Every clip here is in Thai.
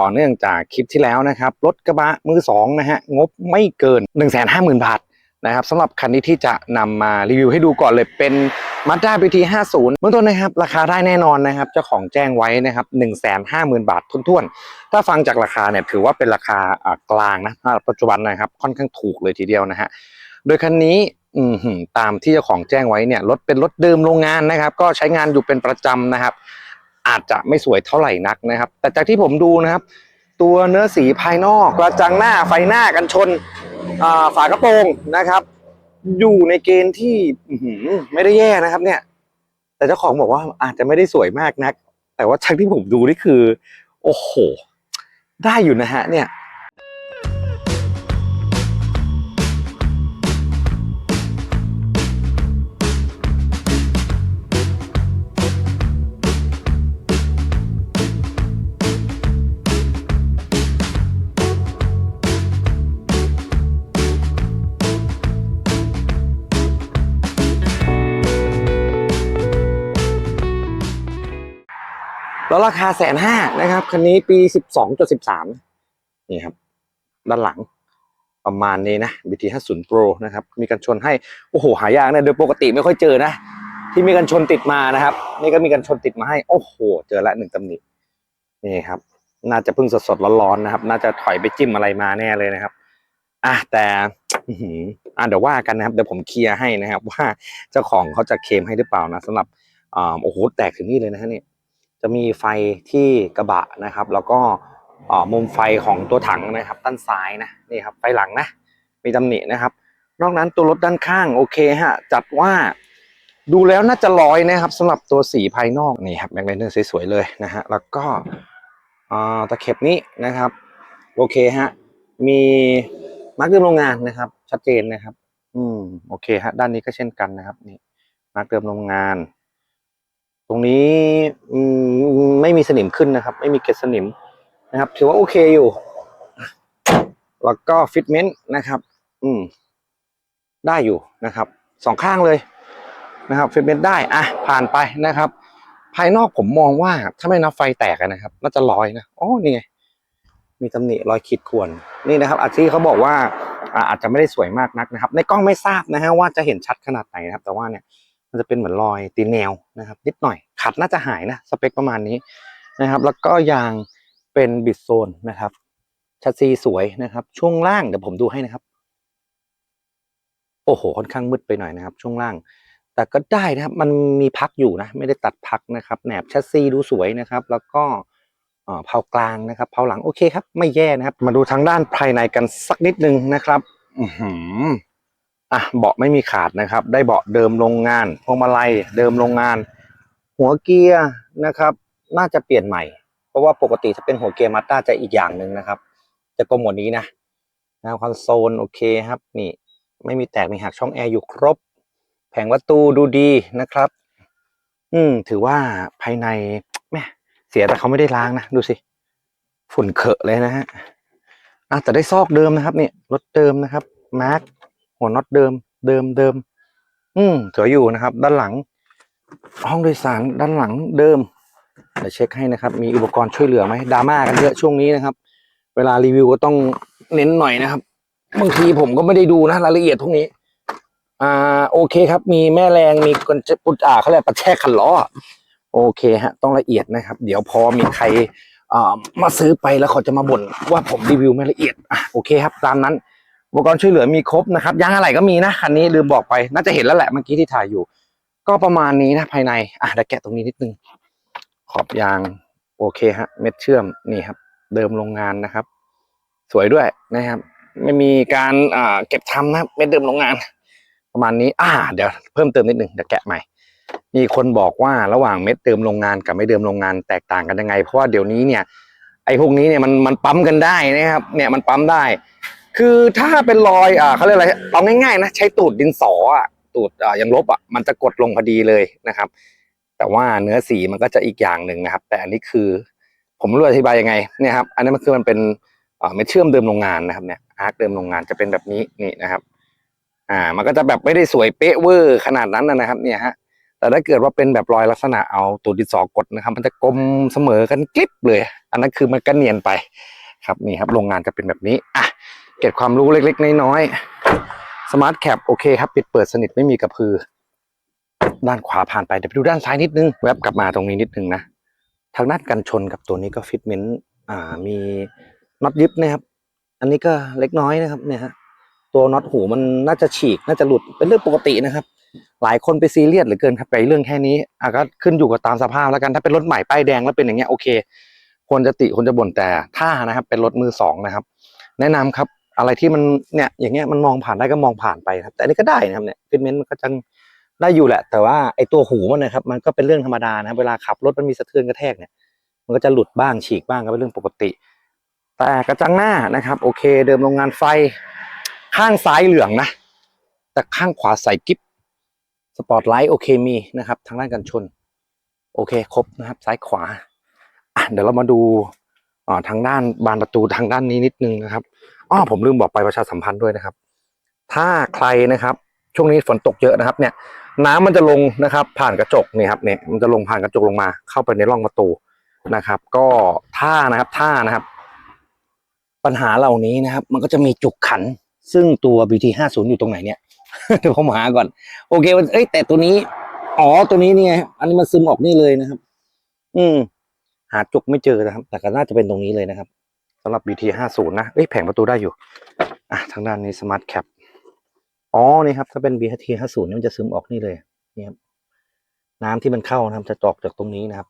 ต่อเนื่องจากคลิปที่แล้วนะครับรถกระบะมือสองนะฮะงบไม่เกิน 1 5 0 0 0 0 บาทนะครับสำหรับคันนี้ที่จะนำมารีวิวให้ดูก่อนเลยเป็น Mazda BT 50เบื้องต้นนะครับ ราคาได้แน่นอนนะครับ เจ้าของแจ้งไว้นะครับ1 5 0 0 0 0บาททุนๆ ถ้าฟังจากราคาเนี่ยถือว่าเป็นราคากลางนะปัจจุบันนะครับ ค่อนข้างถูกเลยทีเดียวนะฮะโดยคันนี้อืตามที่เจ้าของแจ้งไว้เนี่ยรถเป็นรถเดิมโรงงานนะครับ ก็ใช้งานอยู่เป็นประจำนะครับ อาจจะไม่สวยเท่าไหร่นักนะครับ แต่จากที่ผมดูนะครับ ตัวเนื้อสีภายนอกกระจังหน้าไฟหน้ากันชนฝากระโปรงนะครับ อยู่ในเกณฑ์ที่ไม่ได้แย่นะครับ เนี่ย แต่เจ้าของบอกว่าอาจจะไม่ได้สวยมากนัก แต่ว่าจากที่ผมดูนี่คือ โอ้โห ได้อยู่นะฮะ เนี่ย แล้วราคาแสนห้านะครับ คันนี้ปีสิบสองจุดสิบสามนี่ครับ ด้านหลังประมาณนี้นะ BT 50 Pro นะครับ มีกันชนให้ โอ้โห หายากนะโดยปกติไม่ค่อยเจอนะ ที่มีกันชนติดมานะครับ นี่ก็มีกันชนติดมาให้ โอ้โห เจอละหนึ่งตำหนิ นี่ครับ น่าจะเพิ่งสดๆร้อนๆนะครับ น่าจะถอยไปจิ้มอะไรมาแน่เลยนะครับ อะแต่อะเดี๋ยวว่ากันนะครับ เดี๋ยวผมเคลียร์ให้นะครับ ว่าเจ้าของเขาจะเคลมให้หรือเปล่านะสำหรับอ่าโอ้โห แตกถึงนี่เลยนะฮะเนี่ย จะมีไฟที่กระบะนะครับ แล้วก็มุมไฟของตัวถังนะครับ ด้านซ้ายนะนี่ครับไฟหลังนะ มีตำหนินะครับ นอกนั้นตัวรถด้านข้างโอเคฮะจัดว่าดูแล้วน่าจะลอยนะครับสำหรับตัวสีภายนอกนี่ครับแม็กไนเนอร์สวยๆเลยนะฮะแล้วก็ตะเข็บนี้นะครับโอเคฮะมีมาร์กเดิมโรงงานนะครับ ชัดเจนนะครับ อืมโอเคฮะด้านนี้ก็เช่นกันนะครับนี่มาร์กเดิมโรงงาน ตรงนี้ไม่มีสนิมขึ้นนะครับ ไม่มีเกล็ดสนิมนะครับ ถือว่าโอเคอยู่ แล้วก็ฟิตเมนต์นะครับ อืม ได้อยู่นะครับสองข้างเลยนะครับฟิตเมนต์ได้อะผ่านไปนะครับ ภายนอกผมมองว่าถ้าไม่นับไฟแตกนะครับน่าจะลอยนะอ๋อนี่ไงมีตำหนิรอยขีดข่วนนี่นะครับอาชีเขาบอกว่าอาจจะไม่ได้สวยมากนักนะครับ ในกล้องไม่ทราบนะฮะว่าจะเห็นชัดขนาดไหนนะครับ แต่ว่าเนี่ย มันจะเป็นเหมือนรอยตีนแนวนะครับ นิดหน่อยขัดน่าจะหายนะสเปคประมาณนี้นะครับ แล้วก็ยางเป็นบิดโซนนะครับชัดซีสวยนะครับ ช่วงล่างเดี๋ยวผมดูให้นะครับ โอ้โหค่อนข้างมืดไปหน่อยนะครับ ช่วงล่าง แต่ก็ได้นะครับ มันมีพักอยู่นะ ไม่ได้ตัดพักนะครับแหนบชัดซีดูสวยนะครับ แล้วก็เอ่อเผากลางนะครับเผาหลังโอเคครับ ไม่แย่นะครับ มาดูทางด้านภายในกันสักนิดนึงนะครับ อื อะเบาะไม่มีขาดนะครับ ได้เบาะเดิมโรงงานพวงมาลัยเดิมโรงงาน หัวเกียร์นะครับ น่าจะเปลี่ยนใหม่ เพราะว่าปกติถ้าเป็นหัวเกียร์มาสด้าจะอีกอย่างหนึ่งนะครับ จะกลมกว่านี้นะนะคอนโซลโอเคครับ นี่ ไม่มีแตกมีหักช่องแอร์อยู่ครบ แผงประตูดูดีนะครับ อืม ถือว่าภายในแม่เสียแต่เขาไม่ได้ล้างนะ ดูสิ ฝุ่นเขอะเลยนะฮะอะแต่ได้ซอกเดิมนะครับ เนี่ยรถเดิมนะครับมาร์ก หัวน็อตเดิม เดิมเดิม อืมสวยอยู่นะครับ ด้านหลัง ห้องโดยสารด้านหลังเดิมเดี๋ยวเช็คให้นะครับ มีอุปกรณ์ช่วยเหลือไหมดราม่ากันเยอะช่วงนี้นะครับ เวลารีวิวก็ต้องเน้นหน่อยนะครับบางทีผมก็ไม่ได้ดูนะรายละเอียดพวกนี้ อ่า โอเคครับ มีแม่แรงมีคนจะปุดอ่าเขาเรียกประแทกขันล้อ โอเคฮะ ต้องละเอียดนะครับ เดี๋ยวพอมีใครอ่ามาซื้อไปแล้วเขาจะมาบ่นว่าผมรีวิวไม่ละเอียดอะโอเคครับ ตามนั้น อุปกรณ์ช่วยเหลือมีครบนะครับยางอะไรก็มีนะคันนี้ลืมบอกไปน่าจะเห็นแล้วแหละเมื่อกี้ที่ถ่ายอยู่ ก็ประมาณนี้นะภายในอะเดี๋ยวแกะตรงนี้นิดนึงขอบยางโอเคฮะ เม็ดเชื่อมนี่ครับ เดิมโรงงานนะครับ สวยด้วยนะครับ ไม่มีการอ่าเก็บทำนะเม็ดเดิมโรงงาน ประมาณนี้ อ่า เดี๋ยวเพิ่มเติมนิดนึงเดี๋ยวแกะใหม่มีคนบอกว่าระหว่างเม็ดเดิมโรงงานกับไม่เดิมโรงงานแตกต่างกันยังไง เพราะว่าเดี๋ยวนี้เนี่ยไอ้พวกนี้เนี่ยมันมันปั๊มกันได้นะครับ เนี่ยมันปั๊มได้ คือถ้าเป็นรอยอ่าเขาเรียกอะไรเอาง่ายๆนะใช้ตูดดินสออะตูดอ่ายังลบอะมันจะกดลงพอดีเลยนะครับ แต่ว่าเนื้อสีมันก็จะอีกอย่างหนึ่งนะครับ แต่อันนี้คือ ผมรู้อธิบายยังไงเนี่ยครับอันนี้มันคือมันเป็นอ่าเม็ดเชื่อมเดิมโรงงานนะครับเนี่ยอาร์คเดิมโรงงานจะเป็นแบบนี้นี่นะครับอ่ามันก็จะแบบไม่ได้สวยเป๊ะเวอร์ขนาดนั้นนะครับเนี่ยฮะแต่ถ้าเกิดว่าเป็นแบบรอยลักษณะเอาตัวดินสอกดนะครับ มันจะกลมเสมอกันกลิบเลย อันนั้นคือมันก็เนียนไป ครับนี่ครับโรงงานจะเป็นแบบนี้อะ เก็บความรู้เล็ก ๆ น้อยๆสมาร์ทแคปโอเคครับ ปิดเปิดสนิทไม่มีกระพือ ด้านขวาผ่านไปเดี๋ยวไปดูด้านซ้ายนิดนึง แวบกลับมาตรงนี้นิดนึงนะทางด้านกันชนกับตัวนี้ก็ฟิตเมนต์อ่ามีน็อตยึบนะครับ อันนี้ก็เล็กน้อยนะครับเนี่ยฮะตัวน็อตหูมันน่าจะฉีกน่าจะหลุดเป็นเรื่องปกตินะครับ หลายคนไปซีเรียสเหลือเกินครับไปเรื่องแค่นี้อะก็ขึ้นอยู่กับตามสภาพแล้วกันถ้าเป็นรถใหม่ป้ายแดงแล้วเป็นอย่างเงี้ยโอเคควรจะติควรจะบ่นแต่ถ้านะครับเป็นรถมือสองนะครับ แนะนำครับ อะไรที่มันเนี่ยอย่างเงี้ยมันมองผ่านได้ก็มองผ่านไปครับ แต่นนี้ก็ได้นะครับเนี่ยฟิตเมนต์มันก็จังได้อยู่แหละ แต่ว่าไอ้ตัวหูมันนะครับ มันก็เป็นเรื่องธรรมดานะครับเวลาขับรถมันมีสะเทือนกระแทกเนี่ยมันก็จะหลุดบ้างฉีกบ้างก็เป็นเรื่องปกติ แต่กระจังหน้านะครับ โอเค เดิมโรงงานไฟข้างซ้ายเหลืองนะ แต่ข้างขวาใส่กิ๊บสปอตไลท์โอเคมีนะครับ ทางด้านกันชน โอเคครบนะครับ ซ้ายขวาอะเดี๋ยวเรามาดูอ่าทางด้านบานประตูทางด้านนี้นิดนึงนะครับ อ้อผมลืมบอกไปประชาสัมพันธ์ด้วยนะครับ ถ้าใครนะครับ ช่วงนี้ฝนตกเยอะนะครับ เนี่ย น้ำมันจะลงนะครับ ผ่านกระจกนี่ครับเนี่ยมันจะลงผ่านกระจกลงมา เข้าไปในร่องประตูนะครับ ก็ถ้านะครับถ้านะครับ ปัญหาเหล่านี้นะครับ มันก็จะมีจุกขัน ซึ่งตัว BT 5 0 อยู่ตรงไหนเนี่ยเดี๋ยวผมหาก่อน โอเคเอ้ยแต่ตัวนี้อ๋อตัวนี้นี่ไงอันนี้มันซึมออกนี่เลยนะครับ อืม หาจุกไม่เจอนะครับ แต่ก็น่าจะเป็นตรงนี้เลยนะครับ สำหรับ BT 5 0นะเอ้ยแผงประตูได้อยู่ อะ ทางด้านนี้ Smart Cap อ๋อ นี่ครับ ถ้าเป็น BT 5 0นี่มันจะซึมออกนี่เลย นี่ครับ น้ำที่มันเข้านะครับ จะจอกจากตรงนี้นะครับ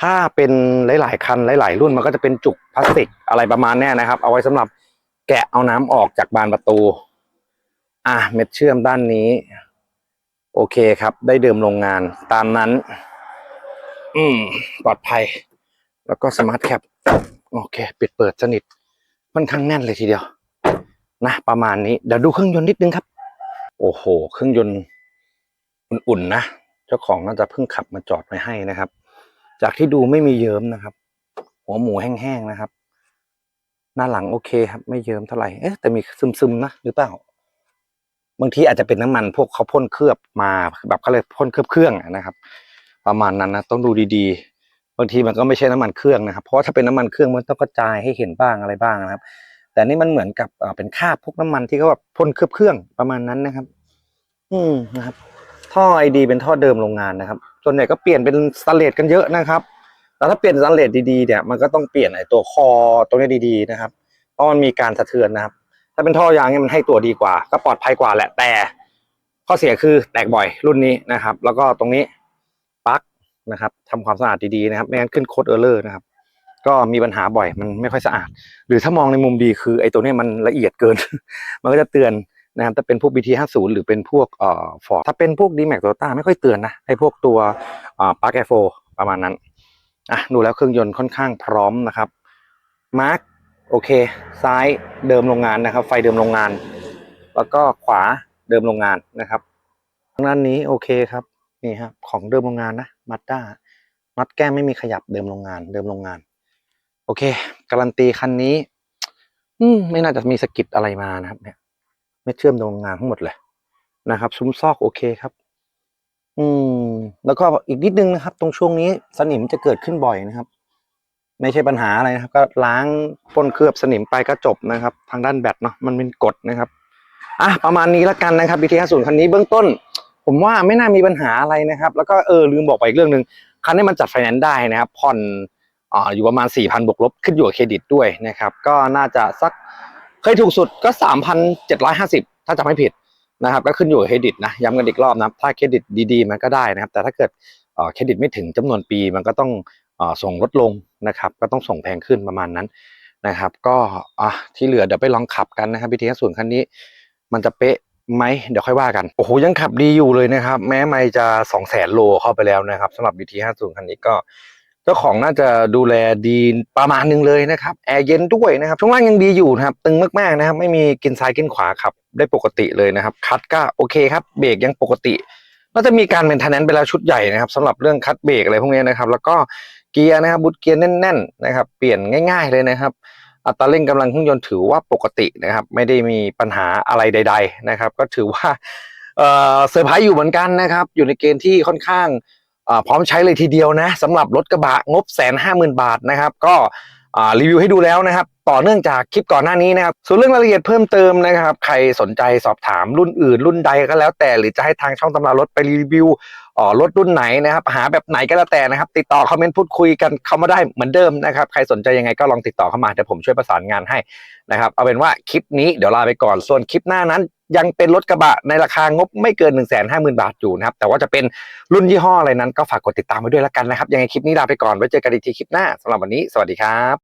ถ้าเป็นหลาย ๆ คันหลาย ๆ รุ่นมันก็จะเป็นจุกพลาสติกอะไรประมาณนี้นะครับ เอาไว้สำหรับแกะเอาน้ำออกจากบานประตู อะ เม็ดเชื่อมด้านนี้ โอเคครับ ได้เดิมโรงงานตามนั้น อืม ปลอดภัย แล้วก็สมาร์ทแคป โอเค ปิดเปิดสนิทค่อนข้างแน่นเลยทีเดียว นะประมาณนี้เดี๋ยวดูเครื่องยนต์นิดนึงครับ โอ้โห เครื่องยนต์อุ่นๆนะเจ้าของน่าจะเพิ่งขับมาจอดไว้ให้นะครับ จากที่ดูไม่มีเยิ้มนะครับ หัวหมูแห้งๆนะครับ หน้าหลังโอเคครับ ไม่เยิ้มเท่าไหร่เอ๊ะแต่มีซึมๆนะหรือเปล่าบางทีอาจจะเป็นน้ำมันพวกเขาพ่นเคลือบมาแบบเขาเลยพ่นเคลือบเครื่องนะครับ ประมาณนั้นนะต้องดูดีๆ บางทีมันก็ไม่ใช่น้ำมันเครื่องนะครับ เพราะถ้าเป็นน้ำมันเครื่องมันต้องกระจายให้เห็นบ้างอะไรบ้างนะครับ แต่นี่มันเหมือนกับเป็นคราบพวกน้ำมันที่เขาแบบพ่นเคลือบเครื่องประมาณนั้นนะครับ อืมนะครับ ท่อไอดีเป็นท่อเดิมโรงงานนะครับ ส่วนใหญ่ก็เปลี่ยนเป็นสแตนเลสกันเยอะนะครับแล้วถ้าเปลี่ยนสแตนเลสดีๆเนี่ยมันก็ต้องเปลี่ยนไอตัวคอตรงนี้ดีๆนะครับ เพราะมันมีการสะเทือนนะครับ ถ้าเป็นท่อยางเนี่ยมันให้ตัวดีกว่า ก็ปลอดภัยกว่าแหละแต่ข้อเสียคือแตกบ่อยรุ่นนี้นะครับ แล้วก็ตรงนี้ นะครับทำความสะอาดดีๆนะครับไม่งั้นขึ้นโคดเออร์เลอร์นะครับ ก็มีปัญหาบ่อยมันไม่ค่อยสะอาด หรือถ้ามองในมุมดีคือไอ้ตัวนี้มันละเอียดเกิน มันก็จะเตือนนะครับถ้าเป็นพวก BT 50 หรือเป็นพวกเอ่อฟอร์ถ้าเป็นพวก d m a x Toyota ไม่ค่อยเตือนนะไอ้พวกตัวอ่าปลั๊ก F4 ประมาณนั้นอะดูแล้วเครื่องยนต์ค่อนข้างพร้อมนะครับมาร์กโอเค ซ้ายเดิมโรงงานนะครับ ไฟเดิมโรงงาน แล้วก็ขวาเดิมโรงงานนะครับทางด้านนี้โอเคครับ นี่ครับของเดิมโรงงานนะมาด้าน็อตแก้มไม่มีขยับเดิมโรงงาน เดิมโรงงาน โอเค การันตีคันนี้ อืมไม่น่าจะมีสกิดอะไรมานะครับ เนี่ย ไม่เชื่อมโรงงานทั้งหมดเลยนะครับซุ้มซอกโอเคครับ อืม แล้วก็อีกนิดนึงนะครับ ตรงช่วงนี้สนิมจะเกิดขึ้นบ่อยนะครับ ไม่ใช่ปัญหาอะไรนะครับ ก็ล้างพ่นเคลือบสนิมไปก็จบนะครับ ทางด้านแบตเนาะมันเป็นกฎนะครับอะประมาณนี้แล้วกันนะครับ BT 50 คันนี้เบื้องต้น ผมว่าไม่น่ามีปัญหาอะไรนะครับ แล้วก็เออลืมบอกไปอีกเรื่องหนึ่งคันนี้มันจัดไฟแนนซ์ได้นะครับ ผ่อนอ่าอยู่ประมาณ4,000บวกลบขึ้นอยู่กับเครดิตด้วยนะครับ ก็น่าจะสักเคยถูกสุดก็ 3,750 ถ้าจำไม่ผิดนะครับ ก็ขึ้นอยู่กับเครดิตนะย้ำกันอีกรอบนะถ้าเครดิตดีๆ มันก็ได้นะครับ แต่ถ้าเกิดเครดิตไม่ถึงจำนวนปีมันก็ต้องอส่งลดลงนะครับ ก็ต้องส่งแพงขึ้นประมาณนั้นนะครับ ก็ที่เหลือเดี๋ยวไปลองขับกันนะครับ BT 50คันนี้ มันจะเป๊ะ ไหมเดี๋ยวค่อยว่ากัน โอ้โห ยังขับดีอยู่เลยนะครับ แม้ไม่จะ2 0 0 0 0 0โลเข้าไปแล้วนะครับสำหรับ BT 50 คันนี้ก็เจ้าของน่าจะดูแลดีประมาณหนึงเลยนะครับแอร์เย็นด้วยนะครับช่วงล่างยังดีอยู่นะครับ ตึงมากๆนะครับ ไม่มีกินซ้ายกินขวาขับ ได้ปกติเลยนะครับ คัดก็โอเคครับเบรกยังปกติน่าจะมีการเมนเทนแนนไปแล้วชุดใหญ่นะครับสำหรับเรื่องคัดเบรกอะไรพวกนี้นะครับ แล้วก็เกียร์นะครับบุตเกียร์แน่นๆนะครับ เปลี่ยนง่าย ๆเลยนะครับ อัตราเร่งกำลังเครื่องยนต์ถือว่าปกตินะครับ ไม่ได้มีปัญหาอะไรใด ๆ นะครับ ก็ถือว่าเออเซอร์ไพรส์อยู่เหมือนกันนะครับ อยู่ในเกณฑ์ที่ค่อนข้างพร้อมใช้เลยทีเดียวนะสำหรับรถกระบะงบแสนห้าหมื่นบาทนะครับ ก็ รีวิวให้ดูแล้วนะครับ ต่อเนื่องจากคลิปก่อนหน้านี้นะครับ ส่วนเรื่องรายละเอียดเพิ่มเติมนะครับ ใครสนใจสอบถามรุ่นอื่น รุ่นใดก็แล้วแต่ หรือจะให้ทางช่องตำรารถไปรีวิวอ่อรถรุ่นไหนนะครับ หาแบบไหนก็แล้วแต่นะครับ ติดต่อคอมเมนต์พูดคุยกันเข้ามาได้เหมือนเดิมนะครับ ใครสนใจยังไงก็ลองติดต่อเข้ามาเดี๋ยวผมช่วยประสานงานให้นะครับเอาเป็นว่าคลิปนี้เดี๋ยวลาไปก่อนส่วนคลิปหน้านั้นยังเป็นรถกระบะในราคางบไม่เกิน 1 5 0 0 0 0 บาทอยู่นะครับ แต่ว่าจะเป็นรุ่นยี่ห้ออะไรนั้นก็ฝากกดติดตามไว้ด้วยแล้วกันนะครับ ยังไงคลิปนี้ลาไปก่อน ไว้เจอกันอีกทีคลิปหน้าสำหรับวันนี้ สวัสดีครับ